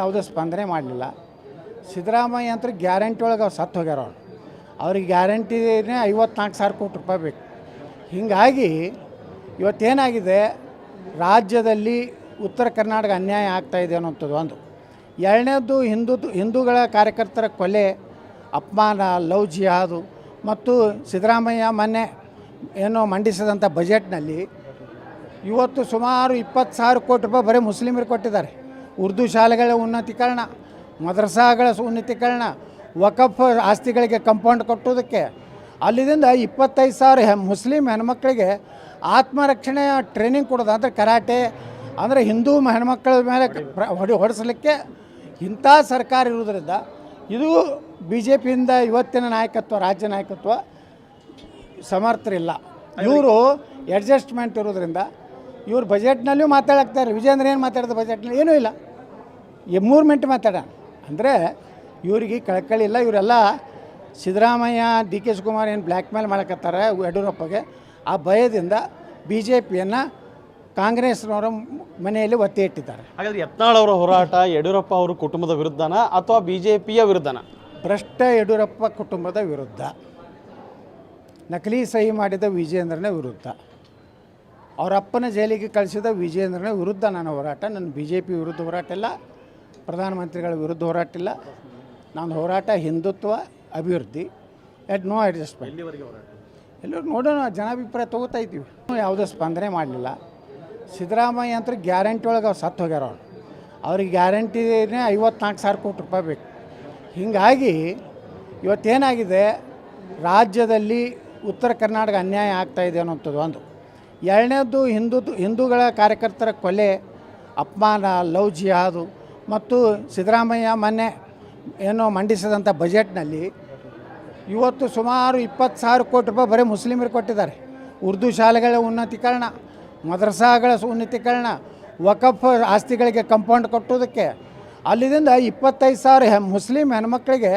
ಯಾವುದೂ ಸ್ಪಂದನೆ ಮಾಡಲಿಲ್ಲ. ಸಿದ್ದರಾಮಯ್ಯ ಅಂತ ಗ್ಯಾರಂಟಿ ಒಳಗೆ ಅವ್ರು ಸತ್ತು ಹೋಗ್ಯಾರ ಅವ್ರು. ಅವ್ರಿಗೆ ಗ್ಯಾರಂಟಿನೇ ಐವತ್ನಾಲ್ಕು ಸಾವಿರ ಕೋಟಿ ರೂಪಾಯಿ ಬೇಕು. ಹೀಗಾಗಿ ಇವತ್ತೇನಾಗಿದೆ? ರಾಜ್ಯದಲ್ಲಿ ಉತ್ತರ ಕರ್ನಾಟಕ ಅನ್ಯಾಯ ಆಗ್ತಾಯಿದೆ ಅನ್ನೋಂಥದ್ದು ಒಂದು. ಎರಡನೇದ್ದು ಹಿಂದೂ ಹಿಂದೂಗಳ ಕಾರ್ಯಕರ್ತರ ಕೊಲೆ, ಅಪಮಾನ, ಲವ್ ಜಿಹಾದು ಮತ್ತು ಸಿದ್ದರಾಮಯ್ಯ ಮೊನ್ನೆ ಏನೋ ಮಂಡಿಸಿದಂಥ ಬಜೆಟ್ನಲ್ಲಿ ಇವತ್ತು ಸುಮಾರು ಇಪ್ಪತ್ತು ಸಾವಿರ ಕೋಟಿ ರೂಪಾಯಿ ಬರೀ ಮುಸ್ಲಿಮರಿಗೆ ಕೊಟ್ಟಿದ್ದಾರೆ. ಉರ್ದು ಶಾಲೆಗಳ ಉನ್ನತೀಕರಣ, ಮದ್ರಸಾಗಳ ಉನ್ನತೀಕರಣ, ವಕಫ್ ಆಸ್ತಿಗಳಿಗೆ ಕಂಪೌಂಡ್ ಕಟ್ಟೋದಕ್ಕೆ ಅಲ್ಲಿಂದ ಇಪ್ಪತ್ತೈದು ಸಾವಿರ ಮುಸ್ಲಿಂ ಹೆಣ್ಮಕ್ಳಿಗೆ ಆತ್ಮರಕ್ಷಣೆಯ ಟ್ರೈನಿಂಗ್ ಕೊಡೋದು, ಅಂದರೆ ಕರಾಟೆ, ಅಂದರೆ ಹಿಂದೂ ಹೆಣ್ಮಕ್ಳ ಮೇಲೆ ಹೊಡಿ, ಹೊಡೆಸಲಿಕ್ಕೆ ಇಂಥ ಸರ್ಕಾರ ಇರೋದ್ರಿಂದ ಇದು ಬಿ ಜೆ ಪಿಯಿಂದ ಇವತ್ತಿನ ನಾಯಕತ್ವ, ರಾಜ್ಯ ನಾಯಕತ್ವ ಸಮರ್ಥರಿಲ್ಲ. ಇವರು ಅಡ್ಜಸ್ಟ್ಮೆಂಟ್ ಇರೋದ್ರಿಂದ ಇವ್ರು ಬಜೆಟ್ನಲ್ಲೂ ಮಾತಾಡಕ್ತಾರೆ ವಿಜೇಂದ್ರ ಏನು ಮಾತಾಡಿದ ಬಜೆಟ್ನಲ್ಲಿ? ಏನೂ ಇಲ್ಲ. ಈ ಮೂರು ಮಿನಿಟ್ ಮಾತಾಡ. ಅಂದರೆ ಇವರಿಗೆ ಕಳಕಳಿ ಇಲ್ಲ. ಇವರೆಲ್ಲ ಸಿದ್ದರಾಮಯ್ಯ ಡಿ ಕೆ ಶಿವಕುಮಾರ್ ಏನು ಬ್ಲ್ಯಾಕ್ ಮೇಲ್ ಮಾಡಕತ್ತಾರೆ ಯಡಿಯೂರಪ್ಪಗೆ? ಆ ಭಯದಿಂದ ಬಿ ಜೆ ಪಿಯನ್ನು ಕಾಂಗ್ರೆಸ್ನವರ ಮನೆಯಲ್ಲಿ ಒತ್ತಿ ಇಟ್ಟಿದ್ದಾರೆ. ಹಾಗಾದ್ರೆ ಯತ್ನಾಳ್ ಅವರ ಹೋರಾಟ ಯಡಿಯೂರಪ್ಪ ಅವರ ಕುಟುಂಬದ ವಿರುದ್ಧನ ಅಥವಾ ಪಿಯ ವಿರುದ್ಧನ? ಭ್ರಷ್ಟ ಯಡಿಯೂರಪ್ಪ ಕುಟುಂಬದ ವಿರುದ್ಧ. ನಕಲಿ ಸಹಿ ಮಾಡಿದ ವಿಜೇಂದ್ರನ ವಿರುದ್ಧ. ಅವರ ಅಪ್ಪನ ಜೈಲಿಗೆ ಕಳಿಸಿದ ವಿಜೇಂದ್ರನ ವಿರುದ್ಧ ನಾನು ಹೋರಾಟ. ನನ್ನ ಬಿ ಜೆ ಪಿ ವಿರುದ್ಧ ಹೋರಾಟ ಇಲ್ಲ. ಪ್ರಧಾನಮಂತ್ರಿಗಳ ವಿರುದ್ಧ ಹೋರಾಟ ಇಲ್ಲ. ನಾನು ಹೋರಾಟ ಹಿಂದುತ್ವ ಅಭಿವೃದ್ಧಿ ಎಟ್ ನೋ ಅಡ್ಜಸ್ಟ್ಮೆಂಟ್ ಎಲ್ಲರೂ ನೋಡೋಣ ಜನಾಭಿಪ್ರಾಯ ತೊಗೋತಾ ಇದ್ದೀವಿ. ಯಾವುದೂ ಸ್ಪಂದನೆ ಮಾಡಲಿಲ್ಲ. ಸಿದ್ದರಾಮಯ್ಯ ಅಂತ ಗ್ಯಾರಂಟಿ ಒಳಗೆ ಅವ್ರು ಸತ್ತು ಹೋಗ್ಯಾರ ಅವ್ರು. ಅವ್ರಿಗೆ ಗ್ಯಾರಂಟಿನೇ ಐವತ್ನಾಲ್ಕು ಸಾವಿರ ಕೋಟಿ ರೂಪಾಯಿ ಬೇಕು. ಹೀಗಾಗಿ ಇವತ್ತೇನಾಗಿದೆ? ರಾಜ್ಯದಲ್ಲಿ ಉತ್ತರ ಕರ್ನಾಟಕ ಅನ್ಯಾಯ ಆಗ್ತಾಯಿದೆ ಅನ್ನೋಂಥದ್ದು ಒಂದು. ಎರಡನೇದ್ದು ಹಿಂದೂ ಹಿಂದೂಗಳ ಕಾರ್ಯಕರ್ತರ ಕೊಲೆ, ಅಪಮಾನ, ಲವ್ ಜಿಹಾದು ಮತ್ತು ಸಿದ್ದರಾಮಯ್ಯ ಮೊನ್ನೆ ಏನೋ ಮಂಡಿಸಿದಂಥ ಬಜೆಟ್ನಲ್ಲಿ ಇವತ್ತು ಸುಮಾರು ಇಪ್ಪತ್ತು ಸಾವಿರ ಕೋಟಿ ರೂಪಾಯಿ ಬರೀ ಮುಸ್ಲಿಮರಿಗೆ ಕೊಟ್ಟಿದ್ದಾರೆ. ಉರ್ದು ಶಾಲೆಗಳ ಉನ್ನತೀಕರಣ, ಮದ್ರಸಾಗಳ ಉನ್ನತೀಕರಣ, ವಕಫ್ ಆಸ್ತಿಗಳಿಗೆ ಕಂಪೌಂಡ್ ಕೊಟ್ಟೋದಕ್ಕೆ ಅಲ್ಲಿದಿಂದ ಇಪ್ಪತ್ತೈದು ಸಾವಿರ ಮುಸ್ಲಿಂ ಹೆಣ್ಮಕ್ಳಿಗೆ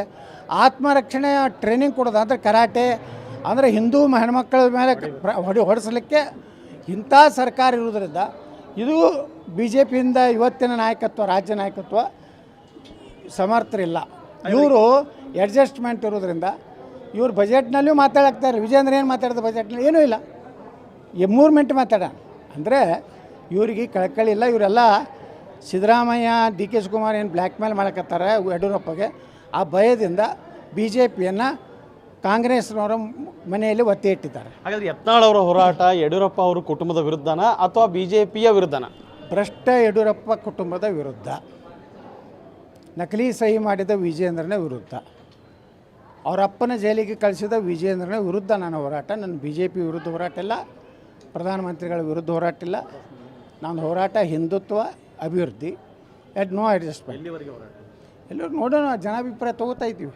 ಆತ್ಮರಕ್ಷಣೆಯ ಟ್ರೈನಿಂಗ್ ಕೊಡೋದು, ಅಂದರೆ ಕರಾಟೆ, ಅಂದರೆ ಹಿಂದೂ ಹೆಣ್ಮಕ್ಳ ಮೇಲೆ ಹೊಡಿ, ಹೊಡೆಸಲಿಕ್ಕೆ ಇಂಥ ಸರ್ಕಾರ ಇರುವುದರಿಂದ ಇದು ಬಿ ಜೆ ಪಿಯಿಂದ ಇವತ್ತಿನ ನಾಯಕತ್ವ, ರಾಜ್ಯ ನಾಯಕತ್ವ ಸಮರ್ಥರಿಲ್ಲ. ಇವರು ಅಡ್ಜಸ್ಟ್ಮೆಂಟ್ ಇರೋದ್ರಿಂದ ಇವರು ಬಜೆಟ್ನಲ್ಲೂ ಮಾತಾಡಕ್ತಾರೆ ವಿಜೇಂದ್ರ ಏನು ಮಾತಾಡಿದ ಬಜೆಟ್ನಲ್ಲಿ ಏನೂ ಇಲ್ಲ. ಈ ಮೂರು ಮಿನಿಟ್ ಮಾತಾಡ. ಅಂದರೆ ಇವರಿಗೆ ಕಳಕಳಿ ಇಲ್ಲ. ಇವರೆಲ್ಲ ಸಿದ್ದರಾಮಯ್ಯ, ಡಿ ಕೆ ಶಿವಕುಮಾರ್ ಏನು ಬ್ಲ್ಯಾಕ್ ಮೇಲ್ ಮಾಡಕತ್ತಾರೆ ಯಡಿಯೂರಪ್ಪಗೆ, ಆ ಭಯದಿಂದ ಬಿ ಜೆ ಪಿಯನ್ನು ಕಾಂಗ್ರೆಸ್ನವರ ಮನೆಯಲ್ಲಿ ಒತ್ತೆ ಇಟ್ಟಿದ್ದಾರೆ. ಹಾಗಾದ್ರೆ ಯತ್ನಾಳ್ ಅವರ ಹೋರಾಟ ಯಡಿಯೂರಪ್ಪ ಅವರ ಕುಟುಂಬದ ವಿರುದ್ಧನ ಅಥವಾ ಬಿಜೆಪಿಯ ವಿರುದ್ಧನ? ಭ್ರಷ್ಟ ಯಡಿಯೂರಪ್ಪ ಕುಟುಂಬದ ವಿರುದ್ಧ. ನಕಲಿ ಸಹಿ ಮಾಡಿದ ವಿಜೇಂದ್ರನ ವಿರುದ್ಧ. ಅವರಪ್ಪನ ಜೈಲಿಗೆ ಕಳಿಸಿದ ವಿಜೇಂದ್ರನ ವಿರುದ್ಧ ನನ್ನ ಹೋರಾಟ. ನನ್ನ ಬಿ ಜೆ ಪಿ ವಿರುದ್ಧ ಹೋರಾಟ ಇಲ್ಲ. ಪ್ರಧಾನಮಂತ್ರಿಗಳ ವಿರುದ್ಧ ಹೋರಾಟ ಇಲ್ಲ. ನನ್ನ ಹೋರಾಟ ಹಿಂದುತ್ವ ಅಭಿವೃದ್ಧಿ ಎಟ್ ನೋ ಅಡ್ಜಸ್ಟ್ಮೆಂಟ್ ಎಲ್ಲರೂ ನೋಡೋಣ ಜನಾಭಿಪ್ರಾಯ ತಗೋತಾ ಇದ್ದೀವಿ.